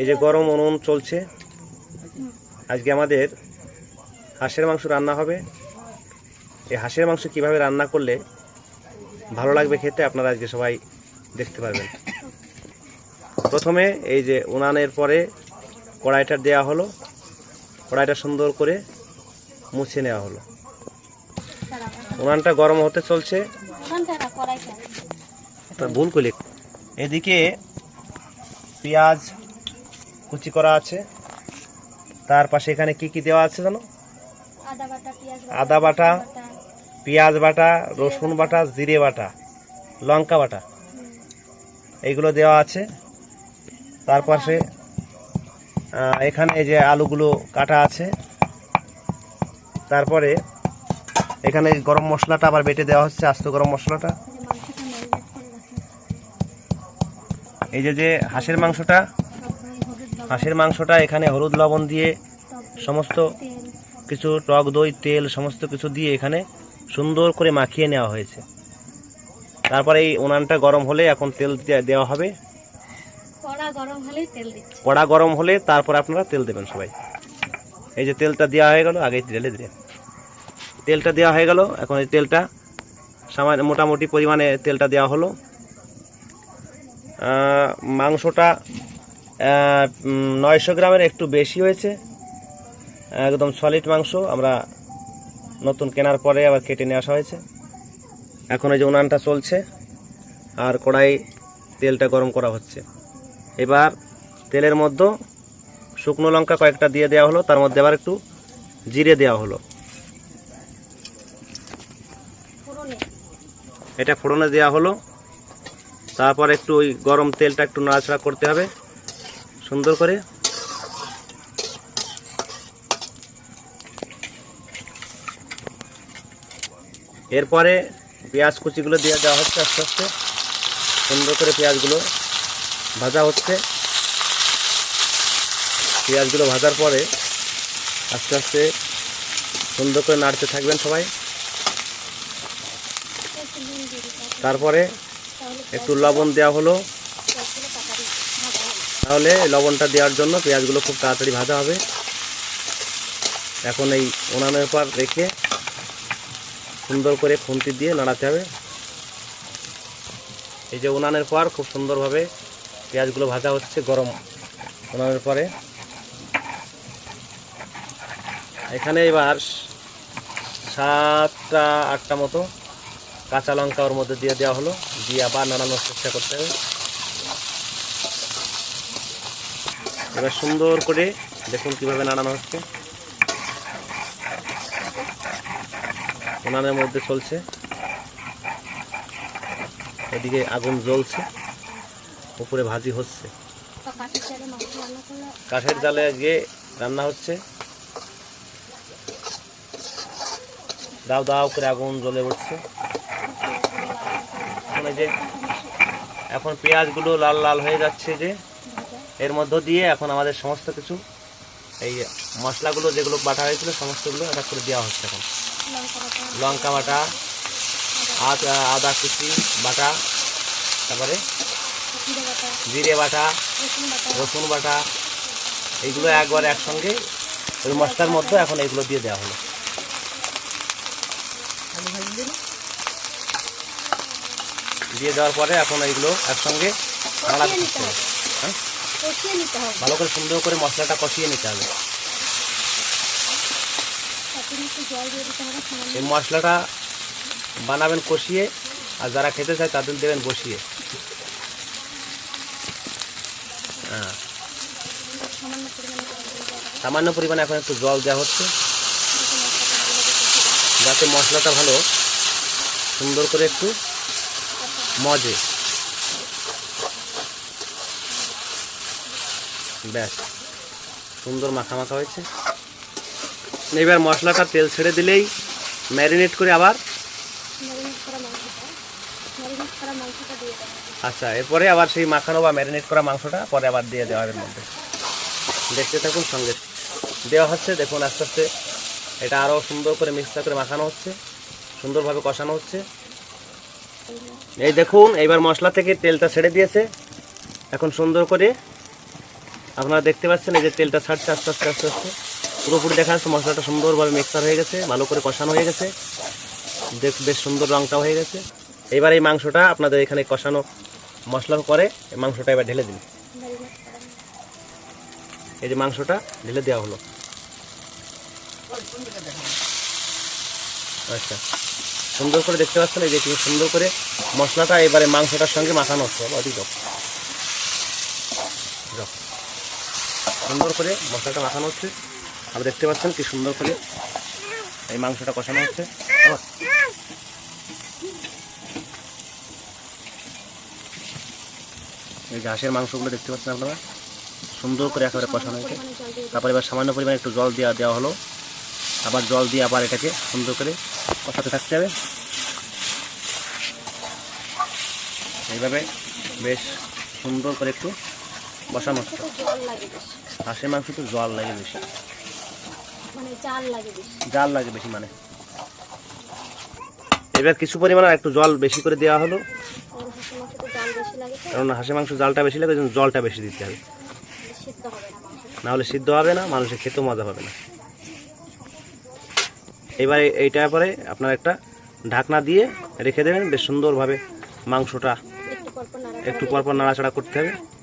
এই যে গরম উনুন চলছে। আজকে আমাদের হাঁসের মাংস রান্না হবে। এই হাঁসের মাংস কীভাবে রান্না করলে ভালো লাগবে খেতে আপনারা আজকে সবাই দেখতে পারবেন। প্রথমে এই যে উনানের পরে কড়াইটা দেওয়া হলো। কড়াইটা সুন্দর করে মুছে নেওয়া হলো। উনানটা গরম হতে চলছে। ভুল করলি এদিকে পেঁয়াজ কুচি করা আছে। তার পাশে এখানে কি কি দেওয়া আছে জানো? আদা বাটা পেঁয়াজ বাটা রসুন বাটা। জিরে বাটা। লঙ্কা বাটা। এইগুলো দেওয়া আছে। তার পাশে এখানে এই যে আলুগুলো কাটা আছে। তারপরে এখানে গরম মশলাটা আবার বেটে দেওয়া হচ্ছে আস্ত গরম মশলাটা। এই যে যে হাঁসের মাংসটা হাঁসের মাংসটা এখানে হলুদ লবণ দিয়ে সমস্ত কিছু টক দই তেল সমস্ত কিছু দিয়ে এখানে সুন্দর করে মাখিয়ে নেওয়া হয়েছে। তারপরে এই উনানটা গরম হলে এখন তেল দেওয়া হবে। কড়া গরম হলে তারপর আপনারা তেল দেবেন সবাই। এই যে তেলটা দেওয়া হয়ে গেল আগে ঢেলে দিলেন। তেলটা দেওয়া হয়ে গেল এখন এই তেলটা সামান্য মোটামুটি পরিমাণে তেলটা দেওয়া হলো। মাংসটা নয়শো গ্রামের একটু বেশি হয়েছে। একদম সলিড মাংস আমরা নতুন কেনার পরে আবার কেটে নিয়ে আসা হয়েছে। এখন এই যে উনানটা চলছে আর কড়াই তেলটা গরম করা হচ্ছে। এবার তেলের মধ্যে শুকনো লঙ্কা কয়েকটা দিয়ে দেওয়া হলো, তার মধ্যে আবার একটু জিরে দেওয়া হলো। এটা ফোড়নে দেওয়া হলো। তারপর একটু ওই গরম তেলটা একটু নাড়াচাড়া করতে হবে। সুন্দর করে। এরপরে পেঁয়াজ কুচিগুলো দিয়ে দেওয়া হচ্ছে আস্তে আস্তে। সুন্দর করে পেঁয়াজগুলো ভাজা হচ্ছে। পেঁয়াজগুলো ভাজার পরে আস্তে আস্তে সুন্দর করে নাড়তে থাকবেন সবাই। তারপরে একটু লবণ দেওয়া হলো পেঁয়াজগুলো তাড়াতাড়ি ভাজা হবে। তাহলে লবণটা দেওয়ার জন্য পেঁয়াজগুলো খুব তাড়াতাড়ি ভাজা হবে। এখন এই উনানের পর রেখে সুন্দর করে খুন্তি দিয়ে নাড়াতে হবে। এই যে উনানের পর খুব সুন্দরভাবে পেঁয়াজগুলো ভাজা হচ্ছে গরম উনানের পরে। এখানে এবার সাতটা, আটটা মতো কাঁচা লঙ্কা ওর মধ্যে দিয়ে দেওয়া হলো। দিয়ে আবার নাড়ানোর চেষ্টা করতে হবে। এবার সুন্দর করে দেখুন কীভাবে নাড়ানো হচ্ছে। উনানের মধ্যে চলছে। এদিকে আগুন জ্বলছে। উপরে ভাজি হচ্ছে। কাঠের জালে গিয়ে রান্না হচ্ছে। দাও দাও করে আগুন জ্বলে উঠছে। এখন যে এখন পেঁয়াজগুলো লাল লাল হয়ে যাচ্ছে যে এর মধ্য দিয়ে এখন আমাদের সমস্ত কিছু, এই মশলাগুলো যেগুলো বাটা হয়েছিল সমস্তগুলো এটা করে দেওয়া হচ্ছে এখন। লঙ্কা বাটা, আদা আদা কুচি বাটা, তারপরে জিরে বাটা, রসুন বাটা, এইগুলো একবার একসঙ্গে ওই মশলার মধ্যে এখন এইগুলো দিয়ে দেওয়া হলো। দিয়ে দেওয়ার পরে এখন এইগুলো একসঙ্গে নাড়া কষিয়ে নিতে হবে। ভালো করে সুন্দর করে মশলাটা কষিয়ে নিতে হবে। এই মশলাটা বানাবেন কষিয়ে আর যারা খেতে চায় তাদের দেবেন বসিয়ে। হ্যাঁ। সামান্য পরিমাণে এখন একটু জল দেওয়া হচ্ছে। যাতে মশলাটা ভালো সুন্দর করে একটু মজে। ব্যাস, সুন্দর মাখা মাখা হয়েছে। এবার মশলাটা তেল ছেড়ে দিলেই ম্যারিনেট করে আবার আচ্ছা এরপরে আবার সেই মাখানো বা ম্যারিনেট করা মাংসটা পরে আবার দিয়ে দেওয়া হবে মধ্যে। দেখতে থাকুন সঙ্গে। দেওয়া হচ্ছে, দেখুন আস্তে আস্তে এটা আরও সুন্দর করে মিক্সটা করে মাখানো হচ্ছে, সুন্দরভাবে কষানো হচ্ছে। এই দেখুন, এইবার মশলা থেকে তেলটা ছেড়ে দিয়েছে। এখন সুন্দর করে আপনারা দেখতে পাচ্ছেন এই যে তেলটা ছাড়ছে আস্তে আস্তে আস্তে আস্তে পুরোপুরি দেখা যাচ্ছে মশলাটা সুন্দরভাবে মিক্সার হয়ে গেছে, ভালো করে কষানো হয়ে গেছে দেখ, বেশ সুন্দর রঙটা হয়ে গেছে এবার এই মাংসটা আপনাদের এখানে কষানো মশলার পরে এই মাংসটা এবার ঢেলে দিন। এই যে মাংসটা ঢেলে দেওয়া হলো আচ্ছা সুন্দর করে দেখতে পাচ্ছেন, এই যে কি সুন্দর করে মশলাটা এবারে মাংসটার সঙ্গে মাখানো হচ্ছে। যাও। সুন্দর করে মশলাটা মাখানো হচ্ছে। আপনি দেখতে পাচ্ছেন কি সুন্দর করে এই মাংসটা কষানো হচ্ছে। এই যে হাঁসের মাংসগুলো দেখতে পাচ্ছেন আপনারা? সুন্দর করে একেবারে কষানো হয়েছে। তারপর এবার সামান্য পরিমাণে একটু জল দেওয়া দেওয়া হলো। আবার জল দিয়ে আবার এটাকে সুন্দর করে কষাতে থাকতে হবে। এইভাবে বেশ সুন্দর করে একটু বসানো হচ্ছে। হাঁসের মাংস তো জল লাগে বেশি। মানে লাগে বেশি। জাল লাগে বেশি মানে। এবার কিছু পরিমাণে একটু জল বেশি করে দেওয়া হলো। কারণ হাঁসের মাংস জালটা বেশি লাগে জলটা বেশি দিতে হবে। সিদ্ধ না হলে সিদ্ধ হবে না মানুষের খেতেও মজা হবে না। এবার এই- এইটার পরে আপনার একটা ঢাকনা দিয়ে রেখে দেবেন বেশ সুন্দরভাবে মাংসটা একটু পর পর একটু পরপর নাড়াচাড়া করতে হবে।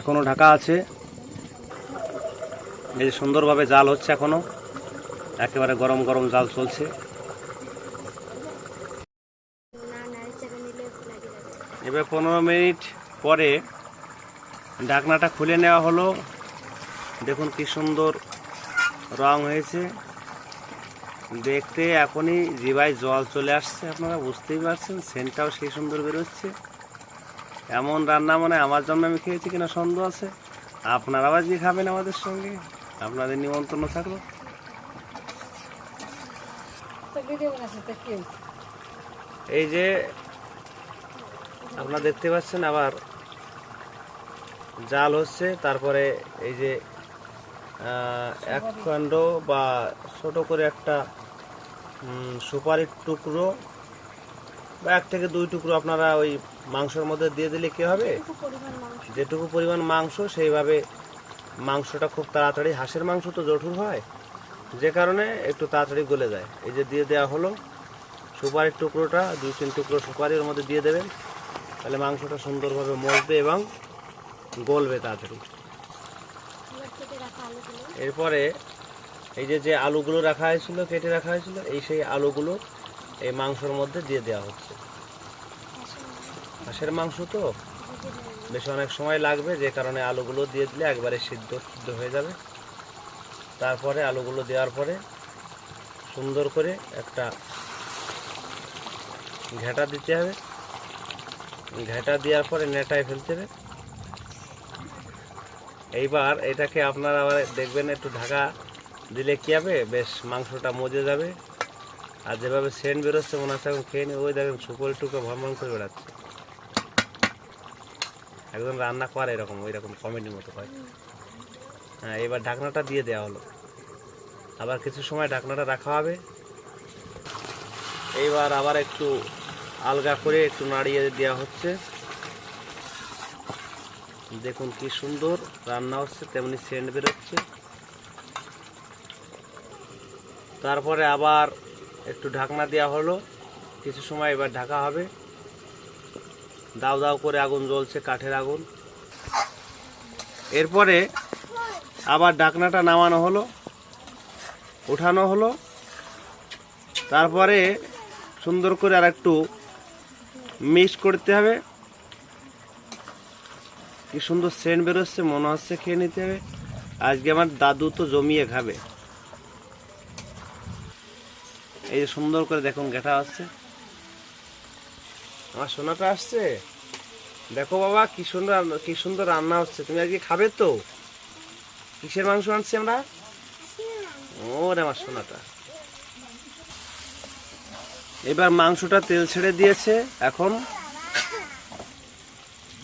এখনও ঢাকা আছে। এই যে সুন্দরভাবে জাল হচ্ছে এখনও। একেবারে গরম গরম জাল চলছে। এবার পনেরো মিনিট পরে ঢাকনাটা খুলে নেওয়া হলো। দেখুন কি সুন্দর রং হয়েছে। দেখতে এখনই জিভায় জল চলে আসছে, আপনারা বুঝতেই পারছেন সেন্টটাও সেই সুন্দর বেরোচ্ছে। এমন রান্না মানে আমার জন্য আমি খেয়েছি কিনা সন্দেহ আছে? আপনারা আবার আজকে খাবেন আমাদের সঙ্গে। আপনাদের নিমন্ত্রণ থাকল। এই যে আপনারা দেখতে পাচ্ছেন আবার জাল হচ্ছে তারপরে এই যে এক খণ্ড বা ছোট করে একটা সুপারির টুকরো বা এক থেকে দুই টুকরো আপনারা ওই মাংসের মধ্যে দিয়ে দিলে কি হবে? যেটুকু পরিমাণ মাংস। সেইভাবে মাংসটা খুব তাড়াতাড়ি হাঁসের মাংস তো জঠুর হয় যে কারণে একটু তাড়াতাড়ি গলে যায়। এই যে দিয়ে দেওয়া হলো সুপারির টুকরোটা দুই তিন টুকরো সুপারির মধ্যে দিয়ে দেবেন তাহলে মাংসটা সুন্দরভাবে মজবে এবং গলবে তাড়াতাড়ি। এরপরে এই যে যে আলুগুলো রাখা হয়েছিল কেটে রাখা হয়েছিল এই সেই আলুগুলো এই মাংসর মধ্যে দিয়ে দেওয়া হচ্ছে। হাঁসের মাংস তো? বেশ অনেক সময় লাগবে, যে কারণে আলুগুলো দিয়ে দিলে একবারে সিদ্ধ সিদ্ধ হয়ে যাবে। তারপরে আলুগুলো দেওয়ার পরে সুন্দর করে একটা ঘেটা দিতে হবে। ঘেটা দেওয়ার পরে নেটায় ফেলতে হবে। এইবার এটাকে আপনারা আবার দেখবেন, একটু ঢাকা দিলে কী হবে? বেশ মাংসটা মজে যাবে। আর যেভাবে সেন্ট বেরোচ্ছে মনে হচ্ছে এখন খেয়ে নিয়ে, ওই দেখেন সুপরি টুকে ভ্রমণ করে বেড়াচ্ছে। একজন রান্না করে এরকম ওই রকম কমেডির মতো হয়। হ্যাঁ এবার ঢাকনাটা দিয়ে দেওয়া হলো। আবার কিছু সময় ঢাকনাটা রাখা হবে। এইবার আবার একটু আলগা করে একটু নাড়িয়ে দেওয়া হচ্ছে। দেখুন কি সুন্দর রান্না হচ্ছে, তেমনি সেন্ট বেরোচ্ছে। তারপরে আবার একটু ঢাকনা দেওয়া হলো। কিছু সময় এবার ঢাকা হবে। দাও দাও করে আগুন জ্বলছে, কাঠের আগুন। এরপরে আবার ডাকনাটা নামানো হলো, উঠানো হলো। তারপরে সুন্দর করে আর একটু মিক্স করতে হবে। কি সুন্দর সেন্ট বেরোচ্ছে, মনে হচ্ছে খেয়ে নিতে হবে। আজকে আমার দাদু তো জমিয়ে খাবে। এই যে সুন্দর করে দেখুন গেটা আসছে আমার সোনাটা আসছে। দেখো বাবা, কি সুন্দর কি সুন্দর রান্না হচ্ছে। তুমি আজকে খাবে তো? কিসের মাংস আনছি আমরা? ও রে আমার সোনাটা। এবার মাংসটা তেল ছেড়ে দিয়েছে, এখন।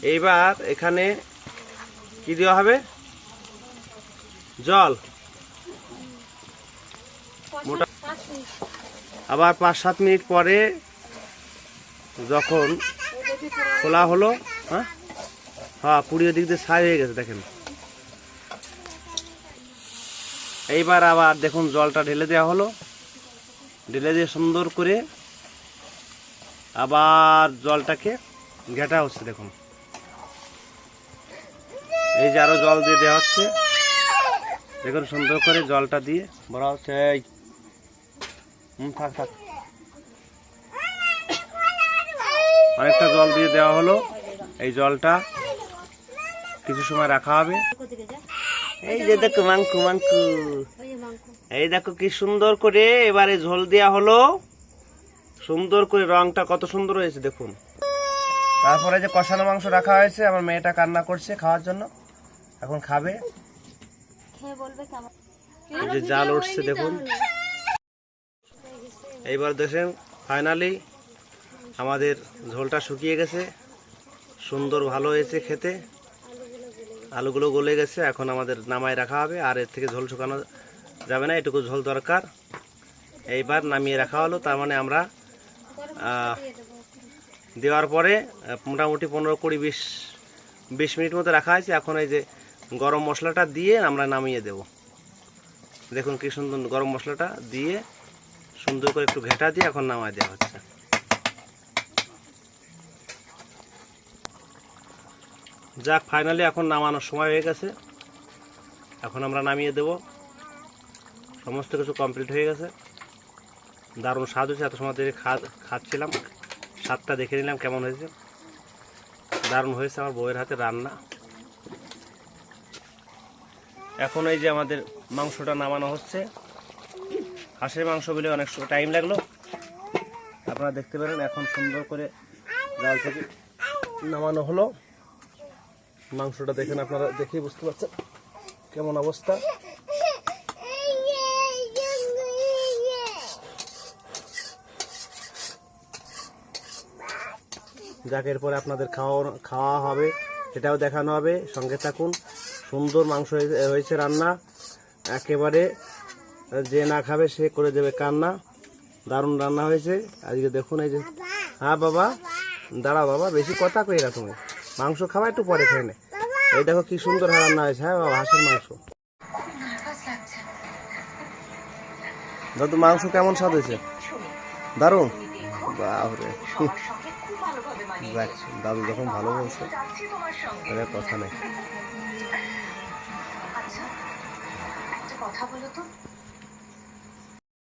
এইবার এখানে কি দেওয়া হবে? জল। মোটা- আবার পাঁচ সাত মিনিট পরে যখন খোলা হলো হ্যাঁ? হ্যাঁ পুড়িয়ে দিক দিয়ে ছাই হয়ে গেছে, দেখেন। এইবার আবার দেখুন, জলটা ঢেলে দেওয়া হলো। ঢেলে দিয়ে সুন্দর করে আবার জলটাকে ঘেটা হচ্ছে, দেখুন। এই যে আরও জল দিয়ে দেওয়া হচ্ছে। দেখুন, সুন্দর করে জলটা দিয়ে ভরা হচ্ছে। এই। থাক থাক। অনেকটা জল দিয়ে দেওয়া হলো। এই জলটা কিছু সময় রাখা হবে। এই যে দেখো মাংকু মাংকু এই দেখো কি সুন্দর করে এবারে ঝোল দেওয়া হলো। সুন্দর করে রংটা কত সুন্দর হয়েছে, দেখুন। তারপরে যে কষানো মাংস রাখা হয়েছে, আমার মেয়েটা কান্না করছে খাওয়ার জন্য। এখন খাবে। এই যে জাল উঠছে, দেখুন। এইবার দেখেন ফাইনালি আমাদের ঝোলটা শুকিয়ে গেছে। সুন্দর ভালো হয়েছে খেতে। আলুগুলো গলে গেছে, এখন আমাদের নামায় রাখা হবে, আর এর থেকে ঝোল শুকানো যাবে না, এটুকু ঝোল দরকার। এইবার নামিয়ে রাখা হলো, তার মানে আমরা দেওয়ার পরে মোটামুটি পনেরো কুড়ি বিশ বিশ মিনিট মতো রাখা হয়েছে। এখন এই যে গরম মশলাটা দিয়ে আমরা নামিয়ে দেব। দেখুন কি সুন্দর গরম মশলাটা দিয়ে সুন্দর করে একটু ঘেটা দিয়ে এখন নামায় দেওয়া হচ্ছে। যাক ফাইনালি এখন নামানোর সময় হয়ে গেছে। এখন আমরা নামিয়ে দেব। সমস্ত কিছু কমপ্লিট হয়ে গেছে। দারুণ স্বাদ হয়েছে, এত সময় ধরে খাচ্ছিলাম। স্বাদটা দেখে নিলাম কেমন হয়েছে। দারুণ হয়েছে আমার বউয়ের হাতে রান্না। এখন এই যে আমাদের মাংসটা নামানো হচ্ছে। হাঁসের মাংস বলে অনেক টাইম লাগল। আপনারা দেখতে পারেন এখন সুন্দর করে জাল থেকে নামানো হলো। মাংসটা দেখেন আপনারা দেখেই বুঝতে পারছেন কেমন অবস্থা। যাকের পরে আপনাদের খাওয়া খাওয়া হবে, সেটাও দেখানো হবে। সঙ্গে থাকুন, সুন্দর মাংস হয়ে- হয়েছে রান্না। একেবারে যে না খাবে সে করে দেবে কান্না। দারুণ রান্না হয়েছে। আজকে দেখুন এই যে হ্যাঁ বাবা দাঁড়া বাবা, বেশি কথা কই না তুমি। মাংস খাওয়া একটু পরে খেয়ে নে। এই দেখো কি সুন্দর রান্না হয়েছে হ্যাঁ বাবা হাঁসের মাংস। দাদু মাংস কেমন স্বাদ হয়েছে? দারুণ? যাক, দাদু যখন ভালো বলছে তাহলে কথা নেই। আচ্ছা কথা বলো তো।